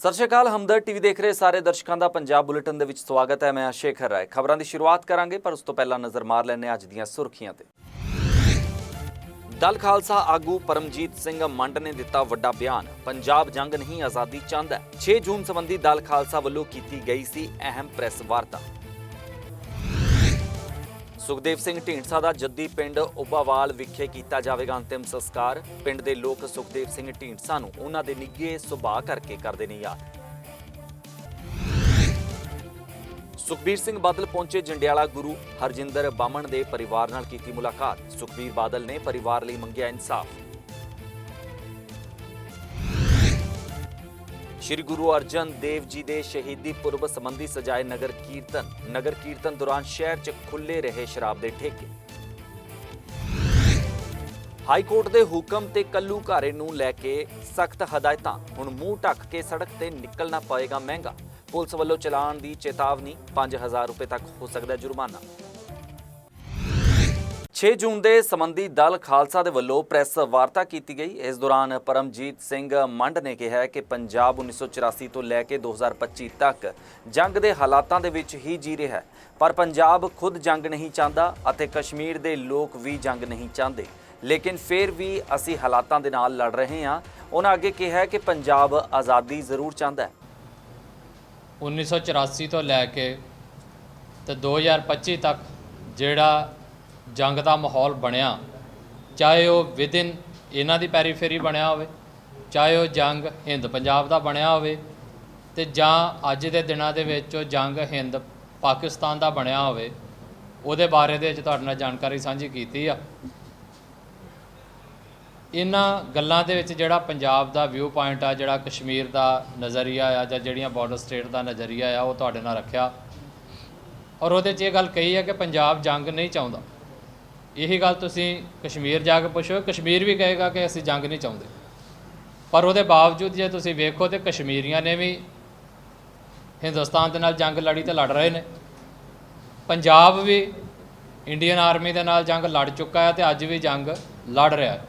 ਸਤਿ ਸ਼੍ਰੀ ਅਕਾਲ, ਹਮਦਰ ਟੀਵੀ ਦੇਖ ਰਹੇ ਸਾਰੇ ਦਰਸ਼ਕਾਂ ਦਾ ਪੰਜਾਬ ਬੁਲੇਟਿਨ ਦੇ ਵਿੱਚ ਸਵਾਗਤ ਹੈ, ਮੈਂ ਸ਼ੇਖਰ ਰਾਏ ਖਬਰਾਂ ਦੀ ਸ਼ੁਰੂਆਤ ਕਰਾਂਗੇ, ਪਰ ਉਸ ਤੋਂ ਪਹਿਲਾਂ ਨਜ਼ਰ ਮਾਰ ਲੈਂਦੇ ਅੱਜ ਦੀਆਂ ਸੁਰਖੀਆਂ ਤੇ। ਦਲ ਖਾਲਸਾ ਆਗੂ ਪਰਮਜੀਤ ਸਿੰਘ ਮੰਡ ਨੇ ਦਿੱਤਾ ਵੱਡਾ ਬਿਆਨ, ਪੰਜਾਬ ਜੰਗ ਨਹੀਂ ਆਜ਼ਾਦੀ ਚਾਹੁੰਦਾ। ਹੈ। 6 ਜੂਨ ਸੰਬੰਧੀ ਦਲ ਖਾਲਸਾ ਵੱਲੋਂ ਕੀਤੀ ਗਈ ਸੀ ਅਹਿਮ ਪ੍ਰੈਸ ਵਾਰਤਾ। ਸੁਖਦੇਵ ਸਿੰਘ ਢੀਂਡਸਾ ਦਾ ਜੱਦੀ ਪਿੰਡ ਉੱਬਾਵਾਲ ਵਿਖੇ ਕੀਤਾ ਜਾਵੇਗਾ ਅੰਤਿਮ ਸੰਸਕਾਰ। ਪਿੰਡ ਦੇ ਲੋਕ ਸੁਖਦੇਵ ਸਿੰਘ ਢੀਂਡਸਾ ਨੂੰ ਉਹਨਾਂ ਦੇ ਨਿੱਘੇ ਸੁਭਾਅ ਕਰਕੇ ਕਰਦੇ ਨੇ ਯਾਦ। ਸੁਖਬੀਰ ਸਿੰਘ ਬਾਦਲ ਪਹੁੰਚੇ ਜੰਡਿਆਲਾ ਗੁਰੂ ਹਰਜਿੰਦਰ ਬਾਮਣ ਦੇ ਪਰਿਵਾਰ ਨਾਲ ਕੀਤੀ ਮੁਲਾਕਾਤ। ਸੁਖਬੀਰ ਬਾਦਲ ਨੇ ਪਰਿਵਾਰ ਲਈ ਮੰਗਿਆ ਇਨਸਾਫ। ਸ਼੍ਰੀ ਗੁਰੂ ਅਰਜਨ ਦੇਵ ਜੀ ਦੇ ਸ਼ਹੀਦੀ ਪੁਰਬ ਸੰਬੰਧੀ ਸਜਾਏ ਨਗਰ ਕੀਰਤਨ। ਨਗਰ ਕੀਰਤਨ ਦੌਰਾਨ ਸ਼ਹਿਰ 'ਚ ਖੁੱਲੇ ਰਹੇ ਸ਼ਰਾਬ ਦੇ ਠੇਕੇ। ਹਾਈ ਕੋਰਟ ਦੇ ਹੁਕਮ ਤੇ ਕੱਲੂ ਘਾਰੇ ਨੂੰ ਲੈ ਕੇ ਸਖਤ ਹਦਾਇਤਾਂ। ਹੁਣ ਮੂੰਹ ਢੱਕ ਕੇ ਸੜਕ ਤੇ ਨਿਕਲਣਾ ਪਏਗਾ ਮਹਿੰਗਾ। ਪੁਲਿਸ ਵੱਲੋਂ ਚਲਾਨ ਦੀ ਚੇਤਾਵਨੀ 5000 ਰੁਪਏ ਤੱਕ ਹੋ ਸਕਦਾ ਜੁਰਮਾਨਾ। 6 ਜੂਨ ਦੇ ਸੰਬੰਧੀ ਦਲ ਖਾਲਸਾ ਦੇ ਵੱਲੋਂ ਪ੍ਰੈਸ ਵਾਰਤਾ ਕੀਤੀ ਗਈ। ਇਸ ਦੌਰਾਨ ਪਰਮਜੀਤ ਸਿੰਘ ਮੰਡ ਨੇ ਕਿਹਾ ਕਿ ਪੰਜਾਬ 1984 ਤੋਂ ਲੈ ਕੇ 2025 ਤੱਕ ਜੰਗ ਦੇ ਹਾਲਾਤਾਂ ਦੇ ਵਿੱਚ ਹੀ ਜੀ ਰਿਹਾ ਹੈ। ਪਰ ਪੰਜਾਬ ਖੁਦ ਜੰਗ ਨਹੀਂ ਚਾਹੁੰਦਾ ਅਤੇ ਕਸ਼ਮੀਰ ਦੇ ਲੋਕ ਵੀ ਜੰਗ ਨਹੀਂ ਚਾਹੁੰਦੇ। ਲੇਕਿਨ ਫਿਰ ਵੀ ਅਸੀਂ ਹਾਲਾਤਾਂ ਦੇ ਨਾਲ ਲੜ ਰਹੇ ਹਾਂ। ਉਹਨਾਂ ਅੱਗੇ ਕਿਹਾ ਕਿ ਪੰਜਾਬ ਆਜ਼ਾਦੀ ਜ਼ਰੂਰ ਚਾਹੁੰਦਾ ਹੈ। 1984 ਤੋਂ ਲੈ ਕੇ ਤੇ 2025 ਤੱਕ ਜਿਹੜਾ ਜੰਗ ਦਾ ਮਾਹੌਲ ਬਣਿਆ। ਚਾਹੇ ਉਹ ਵਿਦਿਨ ਇਹਨਾਂ ਦੀ ਪੈਰੀਫੇਰੀ ਬਣਿਆ ਹੋਵੇ, ਚਾਹੇ ਉਹ ਜੰਗ ਹਿੰਦ ਪੰਜਾਬ ਦਾ ਬਣਿਆ ਹੋਵੇ ਤੇ ਜਾਂ ਅੱਜ ਦੇ ਦਿਨਾਂ ਦੇ ਵਿੱਚ ਉਹ ਜੰਗ ਹਿੰਦ ਪਾਕਿਸਤਾਨ ਦਾ ਬਣਿਆ ਹੋਵੇ, ਉਹਦੇ ਬਾਰੇ ਦੇ ਵਿੱਚ ਤੁਹਾਡੇ ਨਾਲ ਜਾਣਕਾਰੀ ਸਾਂਝੀ ਕੀਤੀ ਆ। ਇਹਨਾਂ ਗੱਲਾਂ ਦੇ ਵਿੱਚ ਜਿਹੜਾ ਪੰਜਾਬ ਦਾ ਵਿਊ ਪੁਆਇੰਟ ਆ, ਜਿਹੜਾ ਕਸ਼ਮੀਰ ਦਾ ਨਜ਼ਰੀਆ ਆ, ਜਾਂ ਜਿਹੜੀਆਂ ਬਾਰਡਰ ਸਟੇਟ ਦਾ ਨਜ਼ਰੀਆ ਆ, ਉਹ ਤੁਹਾਡੇ ਨਾਲ ਰੱਖਿਆ। ਔਰ ਉਹਦੇ 'ਚ ਇਹ ਗੱਲ ਕਹੀ ਹੈ ਕਿ ਪੰਜਾਬ ਜੰਗ ਨਹੀਂ ਚਾਹੁੰਦਾ। ਇਹੀ ਗੱਲ ਤੁਸੀਂ ਕਸ਼ਮੀਰ ਜਾ ਕੇ ਪੁੱਛੋ, ਕਸ਼ਮੀਰ ਵੀ ਕਹੇਗਾ ਕਿ ਅਸੀਂ ਜੰਗ ਨਹੀਂ ਚਾਹੁੰਦੇ। ਪਰ ਉਹਦੇ ਬਾਵਜੂਦ ਜੇ ਤੁਸੀਂ ਵੇਖੋ ਤੇ ਕਸ਼ਮੀਰੀਆਂ ਨੇ ਵੀ ਹਿੰਦੁਸਤਾਨ ਦੇ ਨਾਲ ਜੰਗ ਲੜੀ ਤੇ ਲੜ ਰਹੇ ਨੇ। ਪੰਜਾਬ ਵੀ ਇੰਡੀਅਨ ਆਰਮੀ ਦੇ ਨਾਲ ਜੰਗ ਲੜ ਚੁੱਕਾ ਹੈ ਤੇ ਅੱਜ ਵੀ ਜੰਗ ਲੜ ਰਿਹਾ ਹੈ।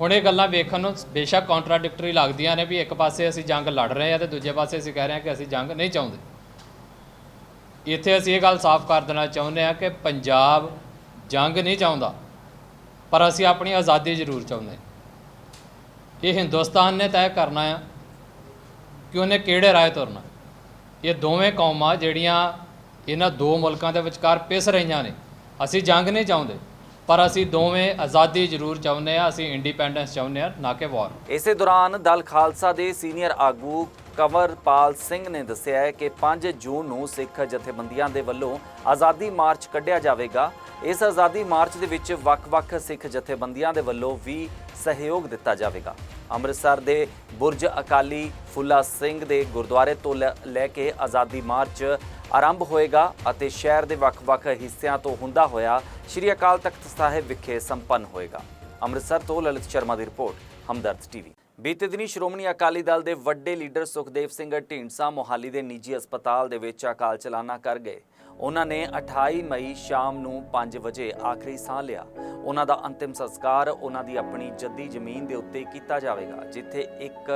ਹੁਣ ਇਹ ਗੱਲਾਂ ਵੇਖਣ ਨੂੰ ਬੇਸ਼ੱਕ ਕੰਟਰਾਡਿਕਟਰੀ ਲੱਗਦੀਆਂ ਨੇ ਵੀ ਇੱਕ ਪਾਸੇ ਅਸੀਂ ਜੰਗ ਲੜ ਰਹੇ ਹਾਂ ਤੇ ਦੂਜੇ ਪਾਸੇ ਅਸੀਂ ਕਹਿ ਰਹੇ ਹਾਂ ਕਿ ਅਸੀਂ ਜੰਗ ਨਹੀਂ ਚਾਹੁੰਦੇ। ਇੱਥੇ ਅਸੀਂ ਇਹ ਗੱਲ ਸਾਫ਼ ਕਰ ਦੇਣਾ ਚਾਹੁੰਦੇ ਹਾਂ ਕਿ ਪੰਜਾਬ ਜੰਗ ਨਹੀਂ ਚਾਹੁੰਦਾ, ਪਰ ਅਸੀਂ ਆਪਣੀ ਆਜ਼ਾਦੀ ਜ਼ਰੂਰ ਚਾਹੁੰਦੇ ਇਹ ਹਿੰਦੁਸਤਾਨ ਨੇ ਤੈਅ ਕਰਨਾ ਆ ਕਿ ਉਹਨੇ ਕਿਹੜੇ ਰਾਹ ਤੁਰਨਾ। ਇਹ ਦੋਵੇਂ ਕੌਮਾਂ ਜਿਹੜੀਆਂ ਇਹਨਾਂ ਦੋ ਮੁਲਕਾਂ ਦੇ ਵਿਚਕਾਰ ਪਿਸ ਰਹੀਆਂ ਨੇ, ਅਸੀਂ ਜੰਗ ਨਹੀਂ ਚਾਹੁੰਦੇ, ਪਰ ਅਸੀਂ ਦੋਵੇਂ ਆਜ਼ਾਦੀ ਜ਼ਰੂਰ ਚਾਹੁੰਦੇ ਆ ਅਸੀਂ ਇੰਡੀਪੈਂਡੈਂਸ ਚਾਹੁੰਦੇ ਆ ਨਾ ਕਿ ਵਾਰ। ਇਸੇ ਦੌਰਾਨ ਦਲ ਖਾਲਸਾ ਦੇ ਸੀਨੀਅਰ ਆਗੂ ਕੰਵਰਪਾਲ ਸਿੰਘ ਨੇ ਦੱਸਿਆ ਹੈ ਕਿ 5 ਜੂਨ ਨੂੰ ਸਿੱਖ ਜਥੇਬੰਦੀਆਂ ਦੇ ਵੱਲੋਂ ਆਜ਼ਾਦੀ ਮਾਰਚ ਕੱਢਿਆ ਜਾਵੇਗਾ। ਇਸ ਆਜ਼ਾਦੀ ਮਾਰਚ ਦੇ ਵਿੱਚ ਵੱਖ-ਵੱਖ ਸਿੱਖ ਜਥੇਬੰਦੀਆਂ ਦੇ ਵੱਲੋਂ ਵੀ ਸਹਿਯੋਗ ਦਿੱਤਾ ਜਾਵੇਗਾ। ਅੰਮ੍ਰਿਤਸਰ ਦੇ ਬੁਰਜ ਅਕਾਲੀ ਫੁੱਲਾ ਸਿੰਘ ਦੇ ਗੁਰਦੁਆਰੇ ਤੋਂ ਲੈ ਲੈ ਕੇ ਆਜ਼ਾਦੀ ਮਾਰਚ ਆਰੰਭ ਹੋਏਗਾ ਅਤੇ ਸ਼ਹਿਰ ਦੇ ਵੱਖ-ਵੱਖ ਹਿੱਸਿਆਂ ਤੋਂ ਹੁੰਦਾ ਹੋਇਆ ਸ਼੍ਰੀ ਅਕਾਲ ਤਖਤ ਸਾਹਿਬ ਵਿਖੇ ਸੰਪੰਨ ਹੋਏਗਾ। ਅੰਮ੍ਰਿਤਸਰ ਤੋਂ ਲਲਿਤ ਸ਼ਰਮਾ ਦੀ ਰਿਪੋਰਟ, ਹਮਦਰਦ ਟੀਵੀ। ਬੀਤੇ ਦਿਨੀ ਸ਼੍ਰੋਮਣੀ ਅਕਾਲੀ ਦਲ ਦੇ ਵੱਡੇ ਲੀਡਰ ਸੁਖਦੇਵ ਸਿੰਘ ਢੀਂਡਸਾ ਮੋਹਾਲੀ ਦੇ ਨਿੱਜੀ ਹਸਪਤਾਲ ਦੇ ਵਿੱਚ ਅਕਾਲ ਚਲਾਣਾ ਕਰ ਗਏ। ਉਹਨਾਂ ਨੇ 28 ਮਈ ਸ਼ਾਮ ਨੂੰ 5 ਵਜੇ ਆਖਰੀ ਸਾਹ ਲਿਆ। ਉਹਨਾਂ ਦਾ ਅੰਤਿਮ ਸੰਸਕਾਰ ਉਹਨਾਂ ਦੀ ਆਪਣੀ ਜੱਦੀ ਜ਼ਮੀਨ ਦੇ ਉੱਤੇ ਕੀਤਾ ਜਾਵੇਗਾ, ਜਿੱਥੇ ਇੱਕ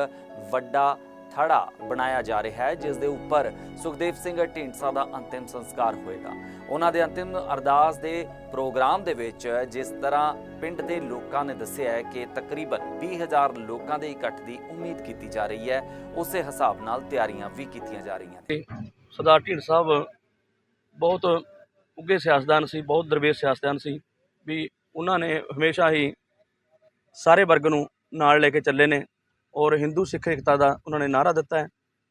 ਵੱਡਾ ਥੜਾ ਬਣਾਇਆ ਜਾ ਰਿਹਾ ਹੈ, ਜਿਸ ਦੇ ਉੱਪਰ ਸੁਖਦੇਵ ਸਿੰਘ ਢੀਂਡਸਾ ਦਾ ਅੰਤਿਮ ਸੰਸਕਾਰ ਹੋਏਗਾ। ਉਹਨਾਂ ਦੇ ਅੰਤਿਮ ਅਰਦਾਸ ਦੇ ਪ੍ਰੋਗਰਾਮ ਦੇ ਵਿੱਚ ਜਿਸ ਤਰ੍ਹਾਂ ਪਿੰਡ ਦੇ ਲੋਕਾਂ ਨੇ ਦੱਸਿਆ ਹੈ ਕਿ ਤਕਰੀਬਨ 20000 ਲੋਕਾਂ ਦੇ ਇਕੱਠ ਦੀ ਉਮੀਦ ਕੀਤੀ ਜਾ ਰਹੀ ਹੈ, ਉਸੇ ਹਿਸਾਬ ਨਾਲ ਤਿਆਰੀਆਂ ਵੀ ਕੀਤੀਆਂ ਜਾ ਰਹੀਆਂ ਨੇ। ਸਰਦਾਰ ਢੀਂਡ ਸਾਹਿਬ ਬਹੁਤ ਉੱਗੇ ਸਿਆਸਤਦਾਨ ਸੀ, ਬਹੁਤ ਦਰਵੇਸ਼ ਸਿਆਸਤਦਾਨ ਸੀ ਵੀ ਉਹਨਾਂ ਨੇ ਹਮੇਸ਼ਾ ਹੀ ਸਾਰੇ ਵਰਗ ਨੂੰ ਨਾਲ ਲੈ ਕੇ ਚੱਲੇ ਨੇ। ਔਰ ਹਿੰਦੂ ਸਿੱਖ ਏਕਤਾ ਦਾ ਉਹਨਾਂ ਨੇ ਨਾਰਾ ਦਿੱਤਾ ਹੈ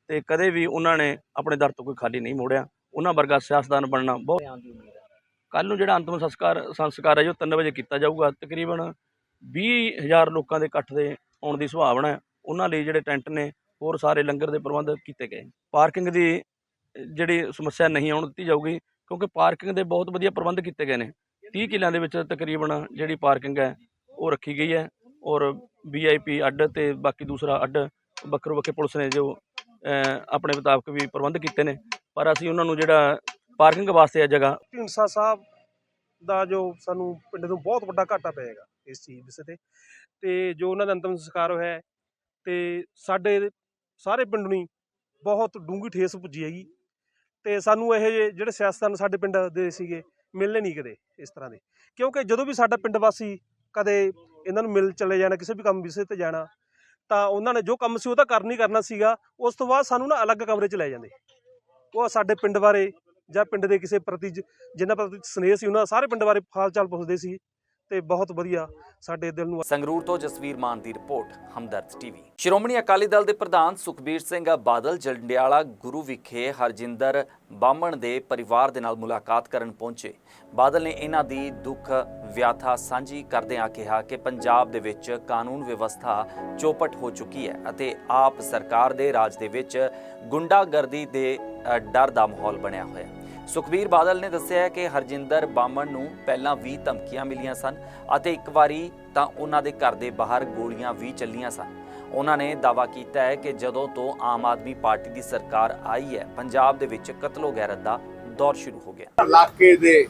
ਤੇ ਕਦੇ ਵੀ ਉਹਨਾਂ ਨੇ ਆਪਣੇ ਦਰ ਤੋਂ ਕੋਈ ਖਾਲੀ ਨਹੀਂ ਮੋੜਿਆ। ਉਹਨਾਂ ਵਰਗਾ ਸਿਆਸਤਦਾਨ ਬਣਨਾ ਬਹੁਤ ਕੱਲ ਨੂੰ ਜਿਹੜਾ ਅੰਤਮ ਸੰਸਕਾਰ ਸੰਸਕਾਰ ਹੈ ਜੋ 3 ਵਜੇ ਕੀਤਾ ਜਾਊਗਾ। ਤਕਰੀਬਨ 20000 ਲੋਕਾਂ ਦੇ ਇਕੱਠ ਦੇ ਆਉਣ ਦੀ ਸੰਭਾਵਨਾ ਹੈ। ਉਹਨਾਂ ਲਈ ਜਿਹੜੇ ਟੈਂਟ ਨੇ ਹੋਰ ਸਾਰੇ ਲੰਗਰ ਦੇ ਪ੍ਰਬੰਧ ਕੀਤੇ ਗਏ ਪਾਰਕਿੰਗ ਦੀ ਜਿਹੜੀ ਸਮੱਸਿਆ ਨਹੀਂ ਆਉਣ ਦਿੱਤੀ ਜਾਊਗੀ ਕਿਉਂਕਿ ਪਾਰਕਿੰਗ ਦੇ ਬਹੁਤ ਵਧੀਆ ਪ੍ਰਬੰਧ ਕੀਤੇ ਗਏ ਨੇ। 30 ਕਿੱਲਿਆਂ ਦੇ ਵਿੱਚ ਤਕਰੀਬਨ ਜਿਹੜੀ ਪਾਰਕਿੰਗ ਹੈ ਉਹ ਰੱਖੀ ਗਈ ਹੈ। ਔਰ ਵੀਆਈਪੀ ਅੱਡ ਤੇ ਬਾਕੀ ਦੂਸਰਾ ਅੱਡ ਵੱਖਰੋ ਵੱਖਰੇ ਪੁਲਿਸ ਨੇ ਜੋ ਆਪਣੇ ਮੁਤਾਬਕ ਵੀ ਪ੍ਰਬੰਧ ਕੀਤੇ ਨੇ। ਪਰ ਅਸੀਂ ਉਹਨਾਂ ਨੂੰ ਜਿਹੜਾ ਪਾਰਕਿੰਗ ਵਾਸਤੇ ਆ ਜਗ੍ਹਾ, ਢੀਂਡਸਾ ਸਾਹਿਬ ਦਾ ਜੋ ਸਾਨੂੰ ਪਿੰਡ ਨੂੰ ਬਹੁਤ ਵੱਡਾ ਘਾਟਾ ਪਏਗਾ ਇਸ ਚੀਜ਼ ਵਿਸੇ ਤੇ ਤੇ ਜੋ ਉਹਨਾਂ ਦਾ ਅੰਤਮ ਸੰਸਕਾਰ ਹੋਇਆ ਹੈ, ਤੇ ਸਾਡੇ ਸਾਰੇ ਪਿੰਡ ਨੂੰ ਹੀ ਬਹੁਤ ਡੂੰਘੀ ਠੇਸ ਪੁੱਜੀ ਹੈਗੀ। ਤੇ ਸਾਨੂੰ ਇਹ ਜਿਹੇ ਜਿਹੜੇ ਸਿਆਸਤਦਾਨ ਸਾਡੇ ਪਿੰਡ ਦੇ ਸੀਗੇ ਮਿਲਨੇ ਨਹੀਂ ਕਦੇ ਇਸ ਤਰ੍ਹਾਂ ਦੇ। ਕਿਉਂਕਿ ਜਦੋਂ ਵੀ ਸਾਡਾ ਪਿੰਡ ਵਾਸੀ ਕਦੇ ਇਹਨਾਂ ਨੂੰ ਮਿਲ ਚਲੇ ਜਾਣਾ, ਕਿਸੇ ਵੀ ਕੰਮ ਵਿਸ਼ੇ ਤੇ ਜਾਣਾ, ਤਾਂ ਉਹਨਾਂ ਨੇ ਜੋ ਕੰਮ ਸੀ ਉਹ ਤਾਂ ਕਰਨੀ ਕਰਨਾ ਸੀਗਾ, ਉਸ ਤੋਂ ਬਾਅਦ ਸਾਨੂੰ ਨਾ ਅਲੱਗ ਕਮਰੇ 'ਚ ਲੈ ਜਾਂਦੇ। ਉਹ ਸਾਡੇ ਪਿੰਡ ਬਾਰੇ ਜਾਂ ਪਿੰਡ ਦੇ ਕਿਸੇ ਪ੍ਰਤੀ ਜ- ਜਿਨ੍ਹਾਂ ਪ੍ਰਤੀ ਸਨੇਹ ਸੀ, ਉਹਨਾਂ ਦਾ ਸਾਰੇ ਪਿੰਡ ਬਾਰੇ ਹਾਲ ਚਾਲ ਪੁੱਛਦੇ ਸੀ। ਤੇ ਬਹੁਤ ਵਧੀਆ ਸਾਡੇ ਦਿਲ ਨੂੰ ਸੰਗਰੂਰ ਤੋਂ ਜਸਵੀਰ ਮਾਨ ਦੀ ਰਿਪੋਰਟ, ਹਮਦਰਦ ਟੀਵੀ। ਸ਼੍ਰੋਮਣੀ ਅਕਾਲੀ ਦਲ ਦੇ ਪ੍ਰਧਾਨ ਸੁਖਬੀਰ ਸਿੰਘ ਬਾਦਲ ਜੰਡਿਆਲਾ ਗੁਰੂ ਵਿਖੇ ਹਰਜਿੰਦਰ ਬਾਮਣ ਦੇ ਪਰਿਵਾਰ ਦੇ ਨਾਲ ਮੁਲਾਕਾਤ ਕਰਨ ਪਹੁੰਚੇ। ਬਾਦਲ ਨੇ ਇਹਨਾਂ ਦੀ ਦੁੱਖ ਵਿਆਥਾ ਸਾਂਝੀ ਕਰਦਿਆਂ ਕਿਹਾ ਕਿ ਪੰਜਾਬ ਦੇ ਵਿੱਚ ਕਾਨੂੰਨ ਵਿਵਸਥਾ ਚੌਪਟ ਹੋ ਚੁੱਕੀ ਹੈ ਅਤੇ ਆਪ ਸਰਕਾਰ ਦੇ ਰਾਜ ਦੇ ਵਿੱਚ ਗੁੰਡਾਗਰਦੀ ਦੇ ਡਰ ਦਾ ਮਾਹੌਲ ਬਣਿਆ ਹੋਇਆ। ਹੈ ਸੁਖਬੀਰ ਬਾਦਲ ਨੇ ਦੱਸਿਆ ਕਿ ਹਰਜਿੰਦਰ ਬਾਮਣ ਨੂੰ ਪਹਿਲਾਂ 20 ਧਮਕੀਆਂ ਮਿਲੀਆਂ ਸਨ ਅਤੇ ਇੱਕ ਵਾਰੀ ਤਾਂ ਉਹਨਾਂ ਦੇ ਘਰ ਦੇ ਬਾਹਰ ਗੋਲੀਆਂ ਵੀ ਚੱਲੀਆਂ ਸਨ। ਉਹਨਾਂ ਨੇ ਦਾਅਵਾ ਕੀਤਾ ਹੈ ਕਿ ਜਦੋਂ ਤੋਂ ਆਮ ਆਦਮੀ ਪਾਰਟੀ ਦੀ ਸਰਕਾਰ ਆਈ ਹੈ, ਪੰਜਾਬ ਦੇ ਵਿੱਚ ਕਤਲੋ ਗੈਰਤ ਦਾ ਦੌਰ ਸ਼ੁਰੂ ਹੋ ਗਿਆ। ਇਲਾਕੇ ਦੇ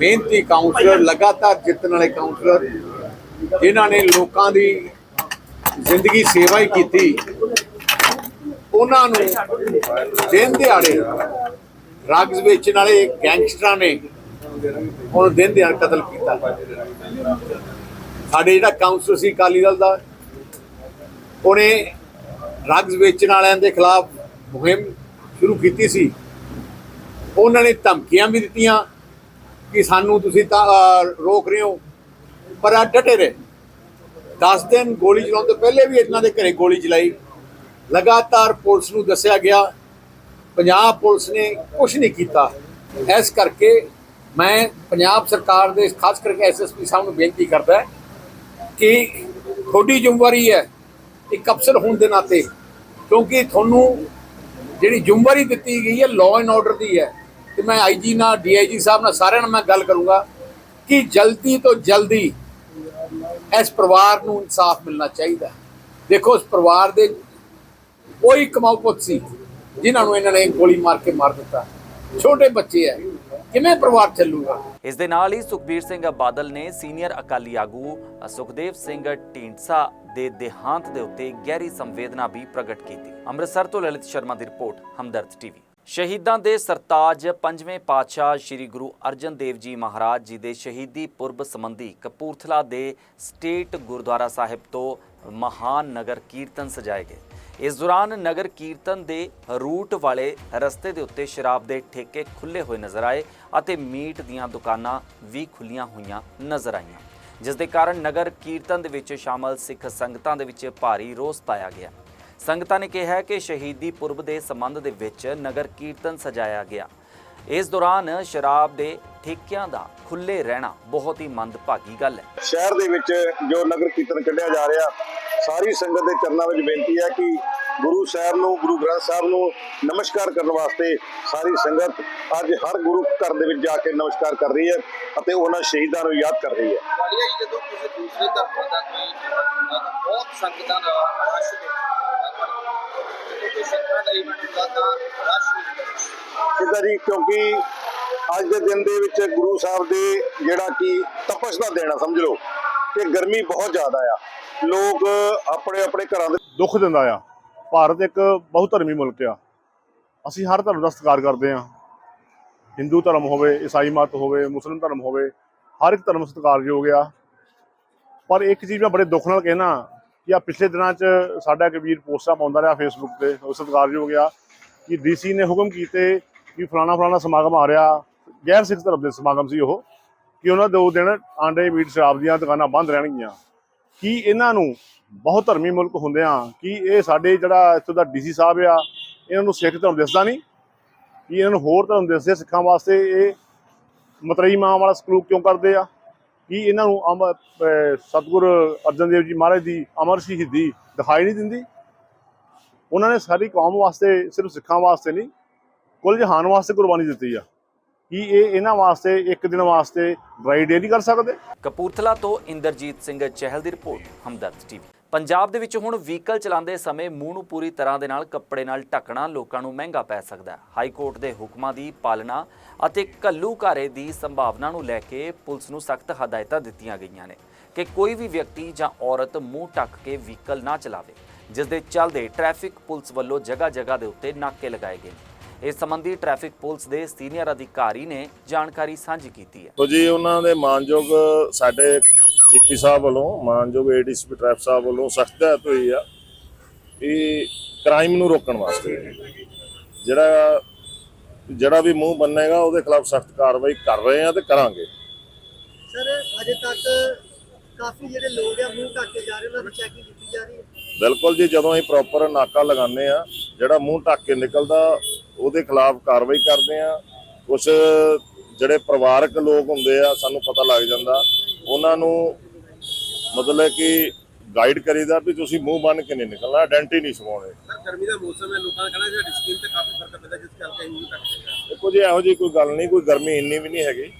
ਮਿਹਨਤੀ ਕਾਉਂਸਲਰ ਲਗਾਤਾਰ ਜਿੱਤਣ ਵਾਲੇ ਕਾਉਂਸਲਰ ਜਿਨ੍ਹਾਂ ਨੇ ਲੋਕਾਂ ਦੀ ਜ਼ਿੰਦਗੀ ਸੇਵਾ ਹੀ ਕੀਤੀ, ਉਹਨਾਂ ਨੂੰ ਦਿਨ ਦਿਹਾੜੇ ਡਰੱਗਸ ਵੇਚਣ ਵਾਲੇ ਗੈਂਗਸਟਰਾਂ ਨੇ ਹੁਣ ਦਿਨ ਦਿਹਾੜ ਕਤਲ ਕੀਤਾ। ਸਾਡੇ ਜਿਹੜਾ ਕਾਉਂਸਲਰ ਸੀ ਅਕਾਲੀ ਦਲ ਦਾ, ਉਹਨੇ ਡਰੱਗਸ ਵੇਚਣ ਵਾਲਿਆਂ ਦੇ ਖਿਲਾਫ ਮੁਹਿੰਮ ਸ਼ੁਰੂ ਕੀਤੀ ਸੀ। ਉਹਨਾਂ ਨੇ ਧਮਕੀਆਂ ਵੀ ਦਿੱਤੀਆਂ ਕਿ ਸਾਨੂੰ ਤੁਸੀਂ ਤਾਂ ਰੋਕ ਰਹੇ ਹੋ, ਪਰ ਆ ਡਟੇ ਰਹੇ। 10 ਦਿਨ ਗੋਲੀ ਚਲਾਉਣ ਤੋਂ ਪਹਿਲੇ ਵੀ ਇਹਨਾਂ ਦੇ ਘਰੇ ਗੋਲੀ ਚਲਾਈ। ਲਗਾਤਾਰ ਪੁਲਿਸ ਨੂੰ ਦੱਸਿਆ ਗਿਆ ਪੰਜਾਬ ਪੁਲਿਸ ਨੇ ਕੁਝ ਨਹੀਂ ਕੀਤਾ। ਇਸ ਕਰਕੇ ਮੈਂ ਪੰਜਾਬ ਸਰਕਾਰ ਦੇ, ਖਾਸ ਕਰਕੇ ਐਸਐਸਪੀ ਸਾਹਿਬ ਨੂੰ ਬੇਨਤੀ ਕਰਦਾ ਕਿ ਤੁਹਾਡੀ ਜ਼ਿੰਮੇਵਾਰੀ ਹੈ ਇੱਕ ਅਫਸਰ ਹੋਣ ਦੇ ਨਾਤੇ, ਕਿਉਂਕਿ ਤੁਹਾਨੂੰ ਜਿਹੜੀ ਜ਼ਿੰਮੇਵਾਰੀ ਦਿੱਤੀ ਗਈ ਹੈ ਲਾਅ ਐਂਡ ਆਰਡਰ ਦੀ ਹੈ। ਤੇ ਮੈਂ ਆਈਜੀ ਨਾਲ ਡੀਆਈਜੀ ਸਾਹਿਬ ਨਾਲ ਸਾਰਿਆਂ ਨਾਲ ਮੈਂ ਗੱਲ ਕਰੂੰਗਾ ਕਿ ਜਲਦੀ ਤੋਂ ਜਲਦੀ ਇਸ ਪਰਿਵਾਰ ਨੂੰ ਇਨਸਾਫ ਮਿਲਣਾ ਚਾਹੀਦਾ ਦੇਖੋ, ਇਸ ਪਰਿਵਾਰ ਦੇ ਕੋਈ ਕਮਾਊ ਪੁੱਤ ਸੀ। ਜਿਨ੍ਹਾਂ ਨੂੰ ਇਹਨਾਂ ਨੇ ਗੋਲੀ ਮਾਰ ਕੇ ਮਾਰ ਦਿੱਤਾ। ਛੋਟੇ ਬੱਚੇ ਹੈ ਕਿਵੇਂ ਪਰਿਵਾਰ ਚੱਲੂਗਾ? ਇਸ ਦੇ ਨਾਲ ਹੀ ਸੁਖਬੀਰ ਸਿੰਘ ਬਾਦਲ ਨੇ ਸੀਨੀਅਰ ਅਕਾਲੀ ਆਗੂ ਸੁਖਦੇਵ ਸਿੰਘ ਢੀਂਡਸਾ ਦੇ ਦੇਹਾਂਤ ਦੇ ਉੱਤੇ ਗਹਿਰੀ ਸੰਵੇਦਨਾ ਵੀ ਪ੍ਰਗਟ ਕੀਤੀ। ਅੰਮ੍ਰਿਤਸਰ ਤੋਂ ਲਲਿਤ ਸ਼ਰਮਾ ਦੀ ਰਿਪੋਰਟ, ਹਮਦਰਦ ਟੀਵੀ। ਸ਼ਹੀਦਾਂ ਦੇ ਸਰਤਾਜ ਪੰਜਵੇਂ ਪਾਤਸ਼ਾਹ ਸ੍ਰੀ ਗੁਰੂ ਅਰਜਨ ਦੇਵ ਜੀ ਮਹਾਰਾਜ ਜੀ ਦੇ ਸ਼ਹੀਦੀ ਪੁਰਬ ਸੰਬੰਧੀ ਕਪੂਰਥਲਾ ਦੇ ਸਟੇਟ ਗੁਰਦੁਆਰਾ ਸਾਹਿਬ ਤੋਂ ਮਹਾਨ ਨਗਰ ਕੀਰਤਨ ਸਜਾਏ ਗਏ। ਇਸ ਦੌਰਾਨ ਨਗਰ ਕੀਰਤਨ ਦੇ ਰੂਟ ਵਾਲੇ ਰਸਤੇ ਦੇ ਉੱਤੇ ਸ਼ਰਾਬ ਦੇ ਠੇਕੇ ਖੁੱਲੇ ਹੋਏ ਨਜ਼ਰ ਆਏ ਅਤੇ ਮੀਟ ਦੀਆਂ ਦੁਕਾਨਾਂ ਵੀ ਖੁੱਲੀਆਂ ਹੋਈਆਂ ਨਜ਼ਰ ਆਈਆਂ, ਜਿਸ ਦੇ ਕਾਰਨ ਨਗਰ ਕੀਰਤਨ ਦੇ ਵਿੱਚ ਸ਼ਾਮਲ ਸਿੱਖ ਸੰਗਤਾਂ ਦੇ ਵਿੱਚ ਭਾਰੀ ਰੋਸ ਪਾਇਆ ਗਿਆ। ਸੰਗਤਾਂ ਨੇ ਕਿਹਾ ਕਿ ਸ਼ਹੀਦੀ ਪੁਰਬ ਦੇ ਸੰਬੰਧ ਦੇ ਵਿੱਚ ਨਗਰ ਕੀਰਤਨ ਸਜਾਇਆ ਗਿਆ। ਇਸ ਦੌਰਾਨ ਸ਼ਰਾਬ ਦੇ ਠੇਕਿਆਂ ਦਾ ਖੁੱਲੇ ਰਹਿਣਾ ਬਹੁਤ ਹੀ ਮੰਦਭਾਗੀ ਗੱਲ ਹੈ। ਸ਼ਹਿਰ ਦੇ ਵਿੱਚ ਜੋ ਨਗਰ ਕੀਰਤਨ ਕੱਢਿਆ ਜਾ ਰਿਹਾ ਸਾਰੀ ਸੰਗਤ ਦੇ ਚਰਨਾਂ ਵਿੱਚ ਬੇਨਤੀ ਹੈ ਕਿ ਗੁਰੂ ਸਾਹਿਬ ਨੂੰ ਗੁਰੂ ਗ੍ਰੰਥ ਸਾਹਿਬ ਨੂੰ ਨਮਸਕਾਰ ਕਰਨ ਵਾਸਤੇ ਸਾਰੀ ਸੰਗਤ ਅੱਜ ਹਰ ਗੁਰੂ ਘਰ ਦੇ ਵਿੱਚ ਜਾ ਕੇ ਨਮਸਕਾਰ ਕਰ ਰਹੀ ਹੈ ਅਤੇ ਉਹਨਾਂ ਸ਼ਹੀਦਾਂ ਨੂੰ ਯਾਦ ਕਰ ਰਹੀ ਹੈ। ਜਦੋਂ ਕਿਸੇ ਦੂਸਰੇ ਧਰਮ ਦਾ ਕੋਈ ਬਹੁਤ ਸੰਗਤਾਂ ਦਾ ਰਸ਼ ਜੀ ਕਿਉਂਕਿ ਅੱਜ ਦੇ ਦਿਨ ਦੇ ਵਿੱਚ ਗੁਰੂ ਸਾਹਿਬ ਦੇ ਜਿਹੜਾ ਕਿ ਤਪਸ਼ ਦਾ ਦੇਣਾ ਸਮਝ ਲਓ ਕਿ ਗਰਮੀ ਬਹੁਤ ਜ਼ਿਆਦਾ ਆ। ਲੋਕ ਆਪਣੇ ਆਪਣੇ ਘਰਾਂ ਦੇ ਦੁੱਖ ਦਿੰਦਾ ਆ। ਭਾਰਤ ਇੱਕ ਬਹੁਤ ਧਰਮੀ ਮੁਲਕ ਆ। ਅਸੀਂ ਹਰ ਧਰਮ ਦਾ ਸਤਿਕਾਰ ਕਰਦੇ ਆ ਹਿੰਦੂ ਧਰਮ ਹੋਵੇ, ਈਸਾਈ ਮਤ ਹੋਵੇ, ਮੁਸਲਿਮ ਧਰਮ ਹੋਵੇ, ਹਰ ਇੱਕ ਧਰਮ ਸਤਿਕਾਰਯੋਗ ਆ। ਪਰ ਇੱਕ ਚੀਜ਼ ਮੈਂ ਬੜੇ ਦੁੱਖ ਨਾਲ ਕਹਿਣਾ ਕਿ ਆ ਪਿਛਲੇ ਦਿਨਾਂ 'ਚ ਸਾਡਾ ਇੱਕ ਵੀਰ ਪੋਸਟਾਂ ਪਾਉਂਦਾ ਰਿਹਾ ਫੇਸਬੁੱਕ ਤੇ, ਉਹ ਸਤਿਕਾਰਯੋਗ ਆ ਕਿ ਡੀਸੀ ਨੇ ਹੁਕਮ ਕੀਤੇ ਕਿ ਫਲਾਣਾ ਫਲਾਣਾ ਸਮਾਗਮ ਆ ਰਿਹਾ। ਗੈਰ ਸਿੱਖ ਧਰਮ ਦੇ ਸਮਾਗਮ ਸੀ ਉਹ। ਕਿ ਉਹਨਾਂ ਦੋ ਦਿਨ ਆਂਡੇ ਮੀਟ ਸ਼ਰਾਬ ਦੀਆਂ ਦੁਕਾਨਾਂ ਬੰਦ ਰਹਿਣਗੀਆਂ। ਕੀ ਇਹਨਾਂ ਨੂੰ ਬਹੁਤ ਧਰਮੀ ਮੁਲਕ ਹੁੰਦੇ ਆ, ਕਿ ਇਹ ਸਾਡੇ ਜਿਹੜਾ ਇੱਥੋਂ ਦਾ ਡੀਸੀ ਸਾਹਿਬ ਆ, ਇਹਨਾਂ ਨੂੰ ਸਿੱਖ ਧਰਮ ਦਿਸਦਾ ਨਹੀਂ? ਕਿ ਇਹਨਾਂ ਨੂੰ ਹੋਰ ਧਰਮ ਦਿਸਦੇ ਸਿੱਖਾਂ ਵਾਸਤੇ ਇਹ ਮਤਰਈ ਮਾਂ ਵਾਲਾ ਸਲੂਕ ਕਿਉਂ ਕਰਦੇ ਆ? ਕਿ ਇਹਨਾਂ ਨੂੰ ਅਮ ਸਤਿਗੁਰ ਅਰਜਨ ਦੇਵ ਜੀ ਮਹਾਰਾਜ ਦੀ ਅਮਰ ਸ਼ਹੀਦੀ ਦਿਖਾਈ ਨਹੀਂ ਦਿੰਦੀ? ਉਹਨਾਂ ਨੇ ਸਾਰੀ ਕੌਮ ਵਾਸਤੇ, ਸਿਰਫ ਸਿੱਖਾਂ ਵਾਸਤੇ ਨਹੀਂ, ਕੁੱਲ ਜਹਾਨ ਵਾਸਤੇ ਕੁਰਬਾਨੀ ਦਿੱਤੀ ਆ। ਕੀ ਇਹ ਇਹਨਾਂ ਵਾਸਤੇ, ਇੱਕ ਦਿਨ ਵਾਸਤੇ ਡਰਾਈ ਡੇ ਨਹੀਂ ਕਰ ਸਕਦੇ? ਕਪੂਰਥਲਾ ਤੋਂ ਇੰਦਰਜੀਤ ਸਿੰਘ ਚਹਿਲ ਦੀ ਰਿਪੋਰਟ, ਹਮਦਰਦ ਟੀਵੀ। ਪੰਜਾਬ ਦੇ ਵਿੱਚ ਹੁਣ ਵਹੀਕਲ ਚਲਾਉਂਦੇ ਸਮੇਂ ਮੂੰਹ ਨੂੰ ਪੂਰੀ ਤਰ੍ਹਾਂ ਦੇ ਨਾਲ ਕੱਪੜੇ ਨਾਲ ਢੱਕਣਾ ਲੋਕਾਂ ਨੂੰ ਮਹਿੰਗਾ ਪੈ ਸਕਦਾ ਹੈ। ਹਾਈ ਕੋਰਟ ਦੇ ਹੁਕਮਾਂ ਦੀ ਪਾਲਣਾ ਅਤੇ ਘੱਲੂਘਾਰੇ ਦੀ ਸੰਭਾਵਨਾ ਨੂੰ ਲੈ ਕੇ ਪੁਲਿਸ ਨੂੰ ਸਖਤ ਹਦਾਇਤਾਂ ਦਿੱਤੀਆਂ ਗਈਆਂ ਨੇ ਕਿ ਕੋਈ ਵੀ ਵਿਅਕਤੀ ਜਾਂ ਔਰਤ ਮੂੰਹ ਢੱਕ ਕੇ ਵਹੀਕਲ ਨਾ ਚਲਾਵੇ, ਜਿਸ ਦੇ ਚੱਲਦੇ ਟ੍ਰੈਫਿਕ ਪੁਲਿਸ ਵੱਲੋਂ ਜਗ੍ਹਾ-ਜਗ੍ਹਾ ਦੇ ਉੱਤੇ ਨਾਕੇ ਲਗਾਏ ਗਏ ਨੇ। ਇਸ ਸੰਬੰਧੀ ਟ੍ਰੈਫਿਕ ਪੁਲਿਸ ਦੇ ਸੀਨੀਅਰ ਅਧਿਕਾਰੀ ਨੇ ਜਾਣਕਾਰੀ ਸਾਂਝੀ ਕੀਤੀ ਹੈ। ਤੋ ਜੀ ਉਹਨਾਂ ਦੇ ਮਾਨਯੋਗ ਸਾਡੇ ਜੀਪੀ ਸਾਹਿਬ ਵੱਲੋਂ ਮਾਨਯੋਗ ਏਡੀਸੀਪੀ ਟ੍ਰੈਫਿਕ ਸਾਹਿਬ ਵੱਲੋਂ ਸਖਤ ਹਦਾਇਤ ਹੋਈ ਆ ਇਹ ਕ੍ਰਾਈਮ ਨੂੰ ਰੋਕਣ ਵਾਸਤੇ। ਜਿਹੜਾ ਜਿਹੜਾ ਵੀ ਮੂੰਹ ਬੰਨੇਗਾ ਉਹਦੇ ਖਿਲਾਫ ਸਖਤ ਕਾਰਵਾਈ ਕਰ ਰਹੇ ਆ ਤੇ ਕਰਾਂਗੇ। ਸਰ ਅਜੇ ਤੱਕ ਕਾਫੀ ਜਿਹੜੇ ਲੋਕ ਆ ਮੂੰਹ ਢੱਕ ਕੇ ਜਾ ਰਹੇ ਉਹਨਾਂ ਦੀ ਚੈਕਿੰਗ ਕੀਤੀ ਜਾ ਰਹੀ ਹੈ। ਬਿਲਕੁਲ ਜੀ ਜਦੋਂ ਅਸੀਂ ਪ੍ਰੋਪਰ ਨਾਕਾ ਲਗਾਉਂਦੇ ਆ ਜਿਹੜਾ ਮੂੰਹ ਢੱਕ ਕੇ ਨਿਕਲਦਾ ਉਹਦੇ ਖਿਲਾਫ ਕਾਰਵਾਈ ਕਰਦੇ ਆ। ਕੁਝ ਜਿਹੜੇ ਪਰਿਵਾਰਕ ਲੋਕ ਹੁੰਦੇ ਆ ਸਾਨੂੰ ਪਤਾ ਲੱਗ ਜਾਂਦਾ। ਉਹਨਾਂ ਨੂੰ ਮਤਲਬ ਕਿ ਗਾਈਡ ਕਰੀਦਾ ਵੀ ਤੁਸੀਂ ਮੂੰਹ ਬੰਨ ਕੇ ਨਹੀਂ ਨਿਕਲਣਾ ਆਇਡੈਂਟੀ ਨਹੀਂ ਸਵਾਉਣੇ ਸਰ ਗਰਮੀ ਦਾ ਮੌਸਮ ਹੈ ਲੋਕਾਂ ਦਾ ਕਹਿਣਾ ਜਿਹੜਾ ਸਕਿਨ ਤੇ ਕਾਫੀ ਫ਼ਰਕ ਪੈਂਦਾ ਜਿਸ ਕਰਕੇ ਅਸੀਂ ਨਹੀਂ ਕਰਦੇ ਦੇਖੋ ਜੀ ਇਹੋ ਜੀ ਕੋਈ ਗੱਲ ਨਹੀਂ ਕੋਈ ਗਰਮੀ ਇੰਨੀ ਵੀ ਨਹੀਂ ਹੈਗੀ।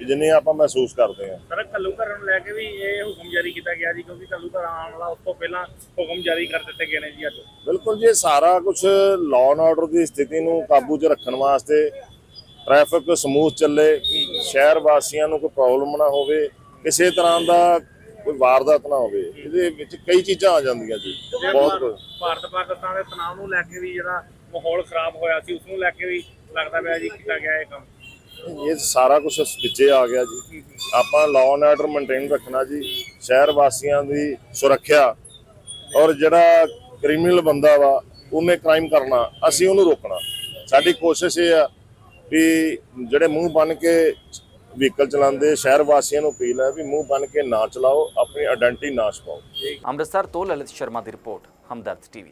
ਕਿ ਜਿੰਨੀ ਆਪਾਂ ਮਹਿਸੂਸ ਕਰਦੇ ਆ ਸਰ ਕੱਲੂ ਘਰਾਂ ਨੂੰ ਲੈ ਕੇ ਵੀ ਇਹ ਹੁਕਮ ਜਾਰੀ ਕੀਤਾ ਗਿਆ ਜੀ ਕਿਉਂਕਿ ਕੱਲੂ ਘਰ ਆਉਣ ਵਾਲਾ ਉਸ ਤੋਂ ਪਹਿਲਾਂ ਹੁਕਮ ਜਾਰੀ ਕਰ ਦਿੱਤੇ ਗਏ ਨੇ ਜੀ ਅੱਜ। ਬਿਲਕੁਲ ਜੀ ਸਾਰਾ ਕੁਝ ਲਾਅ ਐਂਡ ਆਰਡਰ ਦੀ ਸਥਿਤੀ ਨੂੰ ਕਾਬੂ 'ਚ ਰੱਖਣ ਵਾਸਤੇ ਟ੍ਰੈਫਿਕ ਸਮੂਥ ਚੱਲੇ ਸ਼ਹਿਰ ਵਾਸੀਆਂ ਨੂੰ ਕੋਈ ਪ੍ਰੋਬਲਮ ਨਾ ਹੋਵੇ ਕਿਸੇ ਤਰ੍ਹਾਂ ਦਾ ਕੋਈ ਵਾਰਦਾਤ ਨਾ ਹੋਵੇ। ਇਹਦੇ ਵਿੱਚ ਕਈ ਚੀਜ਼ਾਂ ਆ ਜਾਂਦੀਆਂ ਜੀ ਬਹੁਤ ਭਾਰਤ ਪਾਕਿਸਤਾਨ ਦੇ ਤਣਾਅ ਨੂੰ ਲੈ ਕੇ ਵੀ ਜਿਹੜਾ ਮਾਹੌਲ ਖਰਾਬ ਹੋਇਆ ਸੀ ਉਸ ਨੂੰ ਲੈ ਕੇ ਵੀ ਲੱਗਦਾ ਪਿਆ ਜੀ ਕੀਤਾ ਗਿਆ ਇਹ ਕੰਮ। ਇਹ ਸਾਰਾ ਕੁਝ ਵਿੱਚੇ ਆ ਗਿਆ ਜੀ। ਆਪਾਂ ਲਾਅ ਐਂਡ ਆਰਡਰ ਮੇਨਟੇਨ ਰੱਖਣਾ ਜੀ, ਸ਼ਹਿਰ ਵਾਸੀਆਂ ਦੀ ਸੁਰੱਖਿਆ। ਔਰ ਜਿਹੜਾ ਕ੍ਰਿਮੀਨਲ ਬੰਦਾ ਵਾ, ਉਹਨੇ ਕ੍ਰਾਈਮ ਕਰਨਾ, ਅਸੀਂ ਉਹਨੂੰ ਰੋਕਣਾ। ਸਾਡੀ ਕੋਸ਼ਿਸ਼ ਇਹ ਆ ਵੀ ਜਿਹੜੇ ਮੂੰਹ ਬੰਨ ਕੇ ਵਹੀਕਲ ਚਲਾਉਂਦੇ, ਸ਼ਹਿਰ ਵਾਸੀਆਂ ਨੂੰ ਅਪੀਲ ਹੈ ਵੀ ਮੂੰਹ ਬੰਨ ਕੇ ਨਾ ਚਲਾਓ, ਆਪਣੀ ਆਇਡੈਂਟੀ ਨਾ ਛਪਾਓ ਅੰਮ੍ਰਿਤਸਰ ਤੋਂ ਲਲਿਤ ਸ਼ਰਮਾ ਦੀ ਰਿਪੋਰਟ, ਹਮਦਰਦ ਟੀਵੀ।